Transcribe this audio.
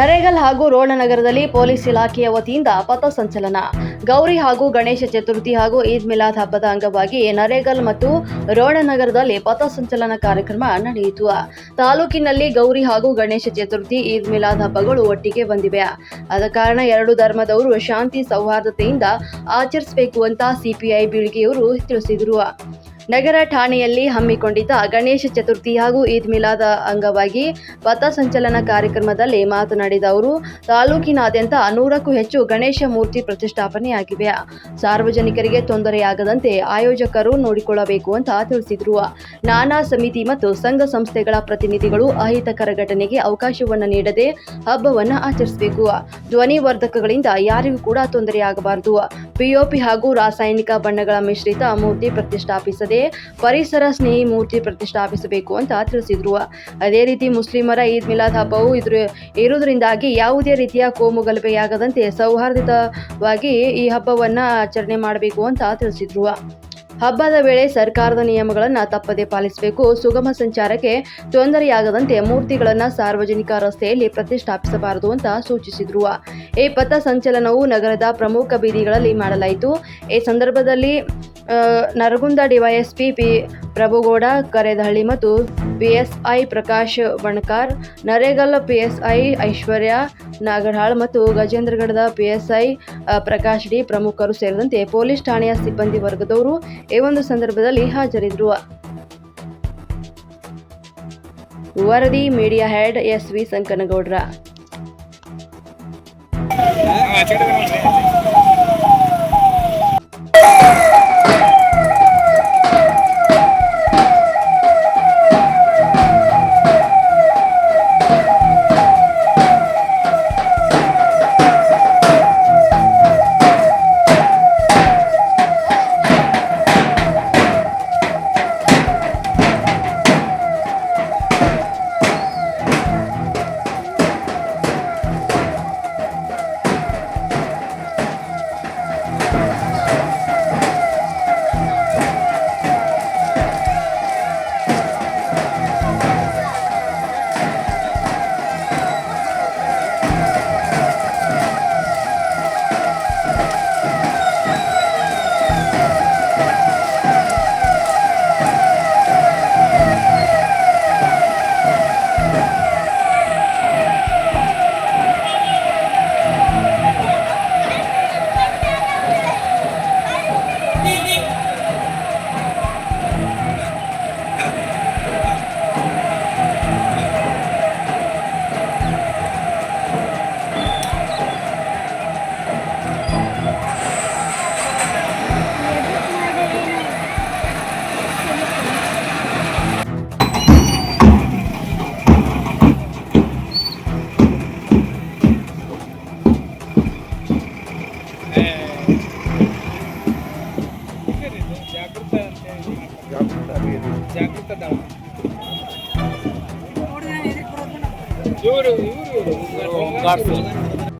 ನರೇಗಲ್ ಹಾಗೂ ರೋಣ ನಗರದಲ್ಲಿ ಪೊಲೀಸ್ ಇಲಾಖೆಯ ವತಿಯಿಂದ ಪಥಸಂಚಲನ ಗೌರಿ ಹಾಗೂ ಗಣೇಶ ಚತುರ್ಥಿ ಹಾಗೂ ಈದ್ ಮಿಲಾದ್ ಹಬ್ಬದ ಅಂಗವಾಗಿ ನರೇಗಲ್ ಮತ್ತು ರೋಣನಗರದಲ್ಲಿ ಪಥಸಂಚಲನ ಕಾರ್ಯಕ್ರಮ ನಡೆಯಿತು. ತಾಲೂಕಿನಲ್ಲಿ ಗೌರಿ ಹಾಗೂ ಗಣೇಶ ಚತುರ್ಥಿ, ಈದ್ ಮಿಲಾದ್ ಹಬ್ಬಗಳು ಒಟ್ಟಿಗೆ ಬಂದಿವೆ. ಆದ ಕಾರಣ ಎರಡು ಧರ್ಮದವರು ಶಾಂತಿ ಸೌಹಾರ್ದತೆಯಿಂದ ಆಚರಿಸಬೇಕು ಅಂತ ಸಿಪಿಐ ಬೀಳ್ಗೆಯವರು ತಿಳಿಸಿದರು. ನಗರ ಠಾಣೆಯಲ್ಲಿ ಹಮ್ಮಿಕೊಂಡಿದ್ದ ಗಣೇಶ ಚತುರ್ಥಿ ಹಾಗೂ ಈದ್ ಮಿಲಾದ ಅಂಗವಾಗಿ ಪಥಸಂಚಲನ ಕಾರ್ಯಕ್ರಮದಲ್ಲಿ ಮಾತನಾಡಿದ ಅವರು, ತಾಲೂಕಿನಾದ್ಯಂತ ನೂರಕ್ಕೂ ಹೆಚ್ಚು ಗಣೇಶ ಮೂರ್ತಿ ಪ್ರತಿಷ್ಠಾಪನೆಯಾಗಿವೆ. ಸಾರ್ವಜನಿಕರಿಗೆ ತೊಂದರೆಯಾಗದಂತೆ ಆಯೋಜಕರು ನೋಡಿಕೊಳ್ಳಬೇಕು ಅಂತ ತಿಳಿಸಿದರು. ನಾನಾ ಸಮಿತಿ ಮತ್ತು ಸಂಘ ಸಂಸ್ಥೆಗಳ ಪ್ರತಿನಿಧಿಗಳು ಅಹಿತಕರ ಘಟನೆಗೆ ಅವಕಾಶವನ್ನು ನೀಡದೆ ಹಬ್ಬವನ್ನು ಆಚರಿಸಬೇಕು. ಧ್ವನಿವರ್ಧಕಗಳಿಂದ ಯಾರಿಗೂ ಕೂಡ ತೊಂದರೆಯಾಗಬಾರದು. ಪಿಒಪಿ ಹಾಗೂ ರಾಸಾಯನಿಕ ಬಣ್ಣಗಳ ಮಿಶ್ರಿತ ಮೂರ್ತಿ ಪ್ರತಿಷ್ಠಾಪಿಸದೆ ಪರಿಸರ ಸ್ನೇಹಿ ಮೂರ್ತಿ ಪ್ರತಿಷ್ಠಾಪಿಸಬೇಕು ಅಂತ ತಿಳಿಸಿದ್ರು. ಅದೇ ರೀತಿ ಮುಸ್ಲಿಮರ ಈದ್ ಮಿಲಾದ್ ಹಬ್ಬವು ಇದ್ರ ಇರುವುದರಿಂದಾಗಿ ಯಾವುದೇ ರೀತಿಯ ಕೋಮು ಗಲಭೆಯಾಗದಂತೆ ಸೌಹಾರ್ದಿತವಾಗಿ ಈ ಹಬ್ಬವನ್ನು ಆಚರಣೆ ಮಾಡಬೇಕು ಅಂತ ತಿಳಿಸಿದ್ರು. ಹಬ್ಬದ ವೇಳೆ ಸರ್ಕಾರದ ನಿಯಮಗಳನ್ನು ತಪ್ಪದೆ ಪಾಲಿಸಬೇಕು. ಸುಗಮ ಸಂಚಾರಕ್ಕೆ ತೊಂದರೆಯಾಗದಂತೆ ಮೂರ್ತಿಗಳನ್ನು ಸಾರ್ವಜನಿಕ ರಸ್ತೆಯಲ್ಲಿ ಪ್ರತಿಷ್ಠಾಪಿಸಬಾರದು ಅಂತ ಸೂಚಿಸಿದ್ರು. ಈ ಪಥ ಸಂಚಲನವು ನಗರದ ಪ್ರಮುಖ ಬೀದಿಗಳಲ್ಲಿ ಮಾಡಲಾಯಿತು. ಈ ಸಂದರ್ಭದಲ್ಲಿ ನರಗುಂದ ಡಿವೈಎಸ್ಪಿ ಪಿ ಪ್ರಭುಗೌಡ, ಕರೆದಹಳ್ಳಿ ಮತ್ತು ಪಿಎಸ್ಐ ಪ್ರಕಾಶ್ ಬಣಕಾರ್, ನರೇಗಲ್ ಪಿಎಸ್ಐ ಐಶ್ವರ್ಯ ನಾಗರಹಾಳ್ ಮತ್ತು ಗಜೇಂದ್ರಗಢದ ಐ ಪ್ರಕಾಶ್ ಡಿ ಪ್ರಮುಖರು ಸೇರಿದಂತೆ ಪೊಲೀಸ್ ಠಾಣೆಯ ಸಿಬ್ಬಂದಿ ವರ್ಗದವರು ಈ ಒಂದು ಸಂದರ್ಭದಲ್ಲಿ ಹಾಜರಿದ್ದರು ವರದಿ media head S V Sankanagoudra. ಜಾಗೃತ ದಳ ಇವರು ಇವರು